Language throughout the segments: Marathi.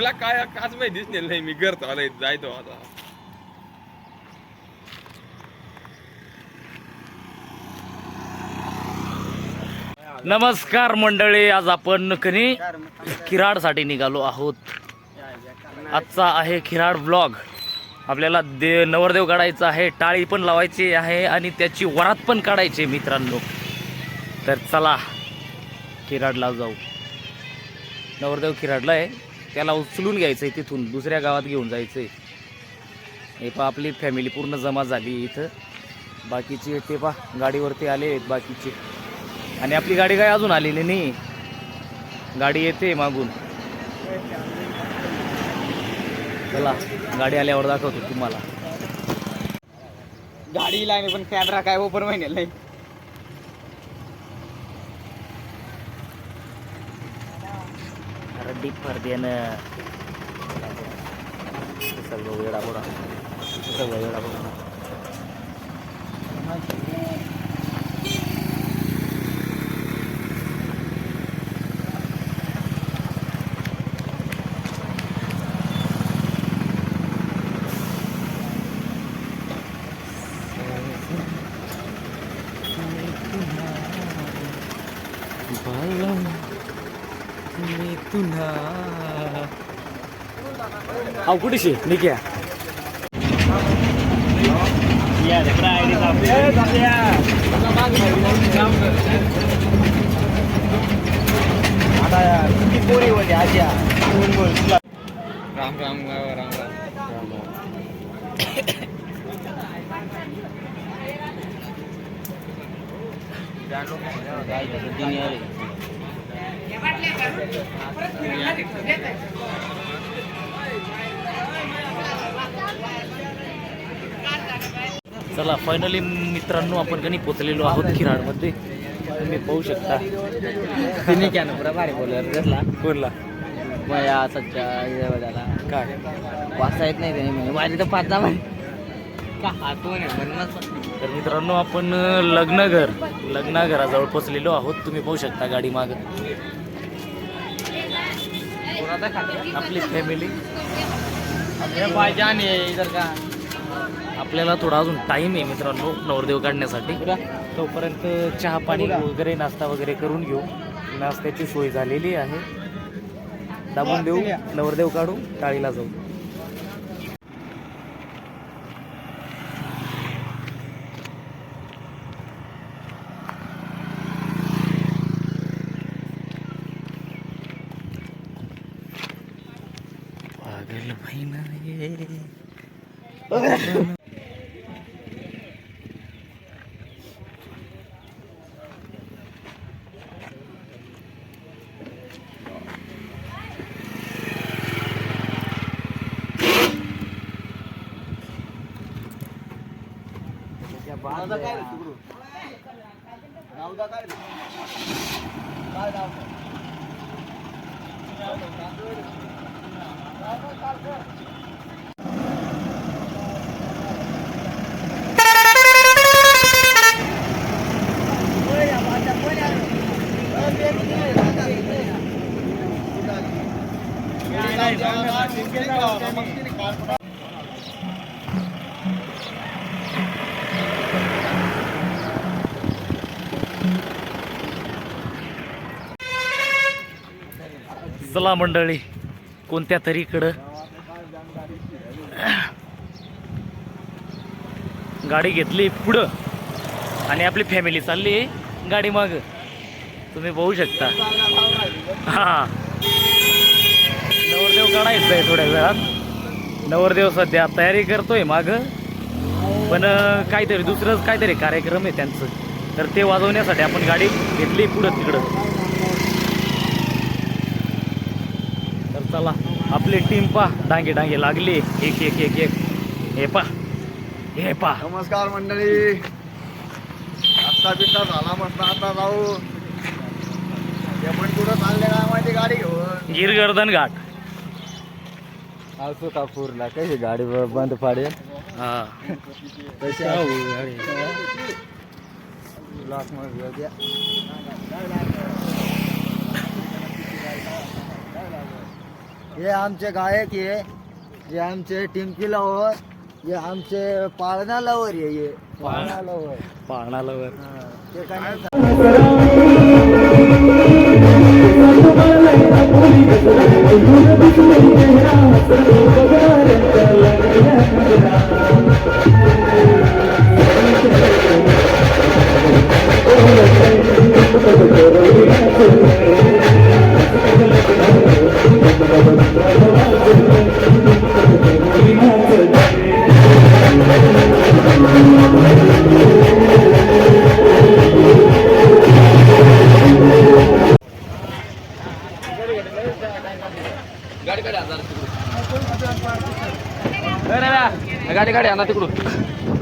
मला काय काच माहिती दिसणार नाही मी करतो आला जायतो आता. नमस्कार मंडळी आज आपण कनी खिराडसाठी निघालो आहोत. आजचा आहे खिराड ब्लॉग आपल्याला दे नवरदेव काढायचा आहे टाळी पण लावायची आहे आणि त्याची वरात पण काढायची आहे मित्रांनो. तर चला खिराडला जाऊ. नवरदेव खिराडला आहे. त्याला उचलून घ्यायचं आहे तिथून दुसऱ्या गावात घेऊन जायचं आहे हे पहा आपली फॅमिली पूर्ण जमा झाली इथं. बाकीचे ते पा गाडीवरती आले आहेत बाकीचे. आणि आपली गाडी काय अजून आलेली नाही? गाडी येते मागून. चला गाडी आल्यावर दाखवतो तुम्हाला. गाडी लाईन पण कॅमेरा काय ओपन महिन्याला नाही रड्डी फरदेनं सर्व वेळा बोडा सर्व वेळा बोडा अहो कुठे शे निघ्या आता किती पोरी होते आज्या राम राम राम राम चला फायनली मित्रांनो आपण कधी पोचलेलो आहोत खिराडमध्ये तुम्ही पाहू शकता. तिने क्या ना पुरा भारी बोलर घेतला कोणला मया सच्चा त्याला काय? वाचता येत नाही त्याने म्हणजे माझी तर पाच दहा तर मित्रांनो आपण लग्नघर लग्नघराजवळ पोचलेलो आहोत. तुम्ही पाहू शकता गाडी माग. आपली फॅमिली इधर का? आपल्याला थोडा अजून टाईम आहे मित्रांनो नवरदेव काढण्यासाठी. तोपर्यंत चहा पाणी वगैरे नाश्ता वगैरे करून घेऊ. नाश्त्याची सोय झालेली आहे. दाबून देऊ नवरदेव काढू टाळीला जाऊ. नवदा काय रे तिकडून नवदा काय रे काय नाव Thank you. चला मंडळी कोणत्या तरीकडं गाडी घेतली पुढं. आणि आपली फॅमिली चालली गाडी माग. तुम्ही पाहू शकता. हां. नवरदेव काढायचं आहे थोड्या वेळात. नवरदेव सध्या तयारी करतोय माग. पण काहीतरी दुसरंच काहीतरी कार्यक्रम आहे त्यांचं. तर ते वाजवण्यासाठी आपण गाडी घेतली पुढं तिकडं. चला आपली टीम पा डांगे डांगे लागली. एक एक एक एक. हे पा हे पा नमस्कार मंडळी. आत्ता बिट्टा झाला मस्त आता जाऊ. ते पण कुठं चालले काय माहिती गाडी घेऊन? गिरगर्दन घाट. असो का पूरला? कशी गाडी बंद पाडेल? हा. कशी गाडी? हे आमचे गायक आहे हे आमचे टिंकी लवर हे आमचे पाळणा लवर आहे हे पाळणा लवर पाहणाला हा, ते काय नाही गाडी आणा तिकडून.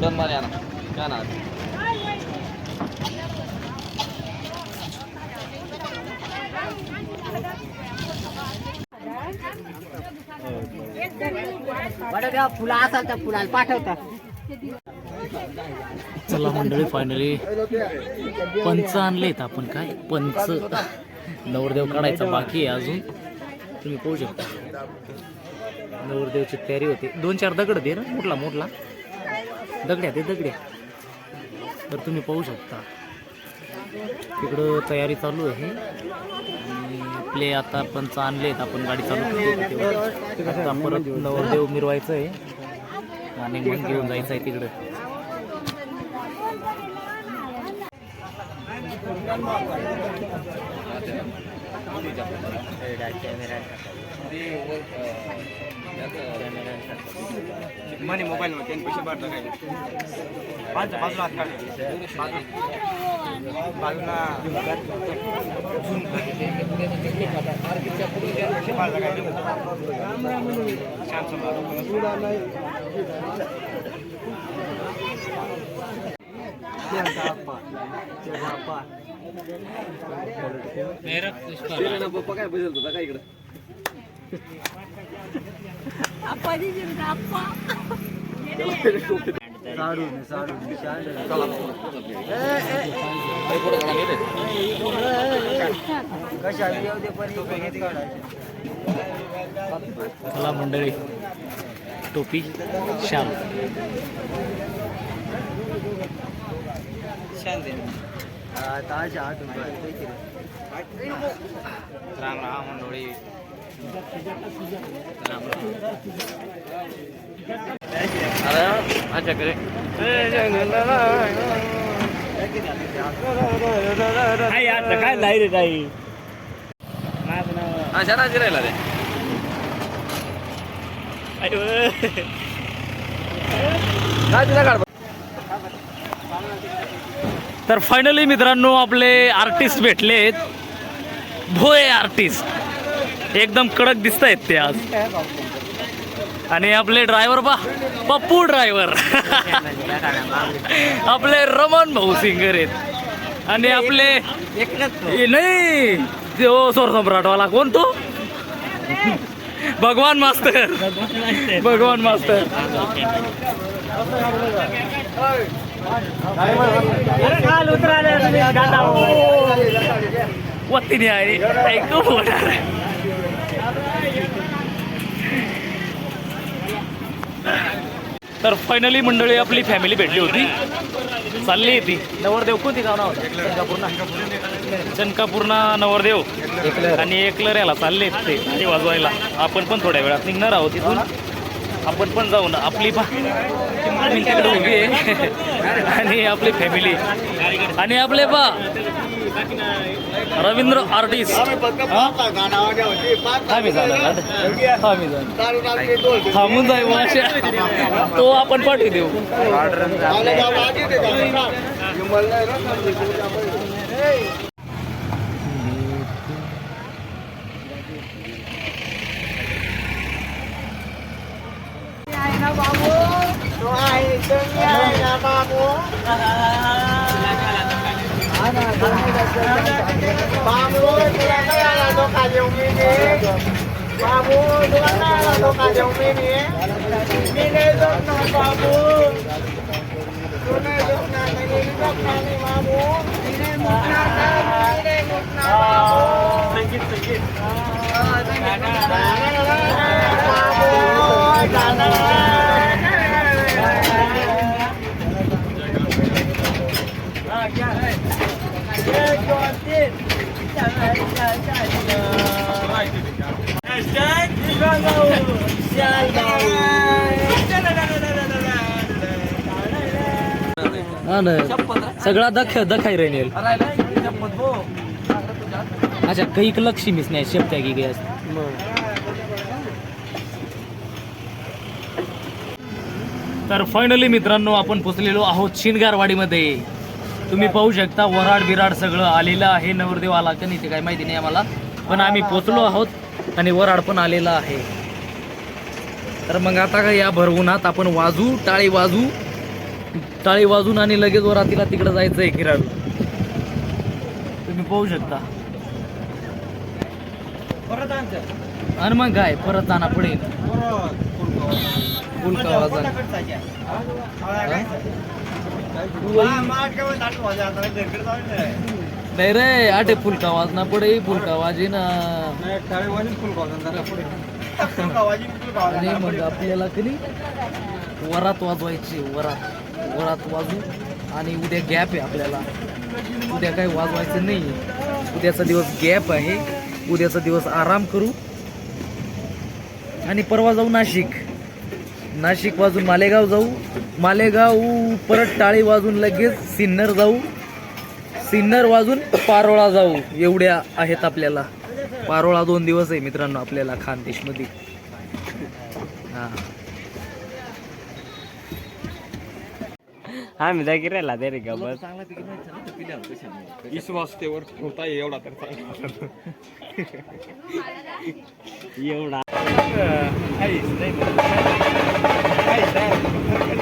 दोन मारे आणा. काय ना फुलं असाल तर फुलाला पाठवता. चला मंडळी फायनली पंच आणलेत आपण काय? पंच. नवरदेव काढायचा बाकी आहे अजून. तुम्ही पाहू शकता. नवरदेवची तयारी होते. दोन चार दगड दे ना मोठला मोठला. दगड्या ते दगड्या. तर तुम्ही पाहू शकता. तिकडं तयारी चालू आहे. प्ले आपले आता चालले आहेत. आपण गाडी चालू आता परत नवरदेव मिरवायचं आहे आणि मग घेऊन जायचं आहे तिकडं मनी मोबाईल मध्ये पैसे भरता काय? बाजूला. हात काढ बाजूला पप्पा काय बदलत होता काय इकडं? साडून साडून कशा येऊ दे पण इकडे हेच काढायचे. चला मंडळी टोपी शाल हा, ताशा आठवून काढते की काय नाही रे काही अशा राहिला तर फायनली मित्रांनो आपले आर्टिस्ट भेटलेत. भोये आर्टिस्ट एकदम कडक दिसत आहेत ते आज. आणि आपले ड्रायव्हर बा पप्पू ड्रायव्हर आपले रमण भाऊ सिंगर आहेत. आणि आपले नाही ओ सोर सम्राटवाला कोण तो? भगवान मास्तर. भगवान मास्तर. वत्तीने आहे. ऐकू होणार तर फायनली मंडळी आपली फॅमिली भेटली होती. चालली ती. नवरदेव कोणती गाव नाव चनकापूर्णा चनकापूर्णा नवरदेव. आणि एकलर याला चालले ते वाजवायला. आपण पण थोड्या वेळात निघणार आहोत इथून. आपण पण जाऊ ना आपली उभी आहे. आणि आपली फॅमिली आणि आपले पा रवींद्र आर्टिस्ट आम्ही जाणार थांबून जाय तो आपण पाठवू देऊ बाबू बाबू दुकानदार तो का जो मिनी मिने जो ना बाबू तूने जो ना नहीं जो ना नहीं बाबू मिने मुन्ना का मिने मुन्ना बाबू संगीत संगीत गाना गाना बाबू गाना सगळा दख दखाई रेनेल अच्छा कैक लक्ष्मीच नाही शेपट्या की गॅस तर फायनली मित्रांनो आपण पोचलेलो आहोत शिनगारवाडीमध्ये तुम्ही पाहू शकता वराड बिराड सगळं आलेलं आहे नवरदेव आला का नाही ते काय माहिती नाही आम्हाला पण आम्ही पोचलो आहोत आणि वराड पण आलेला आहे तर मग आता का या भरवुनात आपण वाजू टाळी वाजू टाळी वाजून आणि लगेच वरातीला तिकडे जायचं आहे किराडला तुम्ही पाहू शकता आणि मग काय परत जाणं पडेल फुलका वाजन नाही रे आटे फुलका वाजना पुढे फुलका वाजे ना. नाही मग आपल्याला कधी? वरात वाजवायची वरात. वरात वाजू आणि उद्या गॅप आहे आपल्याला. उद्या काही वाजवायचं नाही. उद्याचा दिवस गॅप आहे. उद्याचा दिवस आराम करू. आणि परवा जाऊ नाशिक. नाशिक वाजून मालेगाव जाऊ. मालेगाव परत टाळी वाजून लगेच सिन्नर जाऊ. सिन्नर वाजून पारोळा जाऊ. एवढ्या आहेत आपल्याला. पारोळा दोन दिवस आहे मित्रांनो आपल्याला खानदेशमध्ये हां. आम्ही जागी राहिला दे रे विश्वासतेवर ठेवता येईल एवढा तर चांगला. एवढा. तर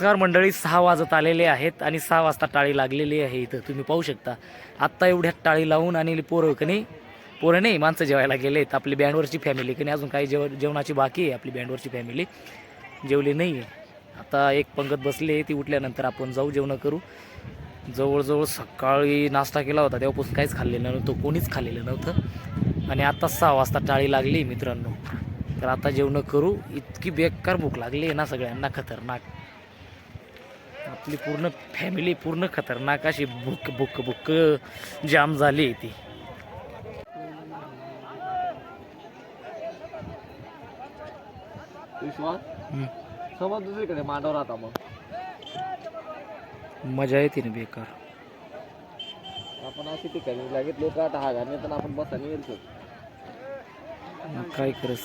नमस्कार मंडळी सहा वाजत आलेले आहेत आणि सहा वाजता टाळी लागलेली आहे इथं. तुम्ही पाहू शकता आत्ता एवढ्यात टाळी लावून आणि पोरं कणी पोरं नाही माणसं जेवायला गेलेत. आपली बँडवरची फॅमिली कणी अजून काही जेव जेवणाची बाकी आहे आपली बँडवरची फॅमिली जेवली नाही आहे. आता एक पंगत बसली ती उठल्यानंतर आपण जाऊ जेवणं करू. जवळजवळ सकाळी नाश्ता केला होता तेव्हापासून काहीच खाल्लेलं नव्हतं कोणीच खाल्लेलं नव्हतं. आणि आता सहा वाजता टाळी लागली मित्रांनो. तर आता जेवणं करू इतकी बेकार भूक लागली आहे ना सगळ्यांना खतरनाक. आपली पूर्ण फॅमिली पूर्ण खतरनाक अशी भूक भूक भूक जाम झाली आहे ती. विश्वास? समज दुसरीकडे मांडव राहता मग. मजा येते ना बेकार. आपण अशी ठिकाणी लागेल लोक आता हा घालणे तर आपण बसायला येईल मग काय करस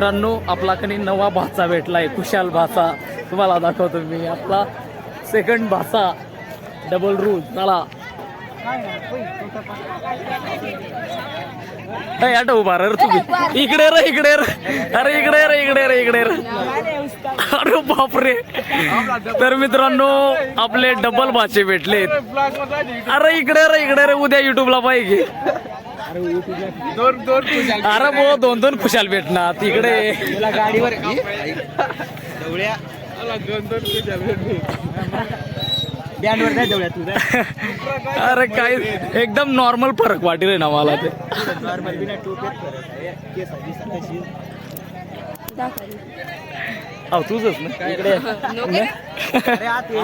मित्रांनो आपला कनी नवा भाचा भेटलाय कुशाल भाचा. तुम्हाला दाखवतो मी. आपला सेकंड भाचा. डबल रूल चला. ए, आटो उभा रे तुम्ही इकडे रे इकडे रे अरे इकडे रे इकडे रे इकडे रे अरे बापरे. तर मित्रांनो आपले डबल भाचे भेटले अरे इकडे रे इकडे रे उद्या युट्यूबला पाहिजे अरे बो दोन दोन खुशाल भेटणार. तिकडे. गाडीवर बँडवर काय देऊया तुझ्या अरे काय एकदम नॉर्मल फरक वाटेल ना मला ते. नॉर्मल बिना अहो तुझच ना. अरे आत ये.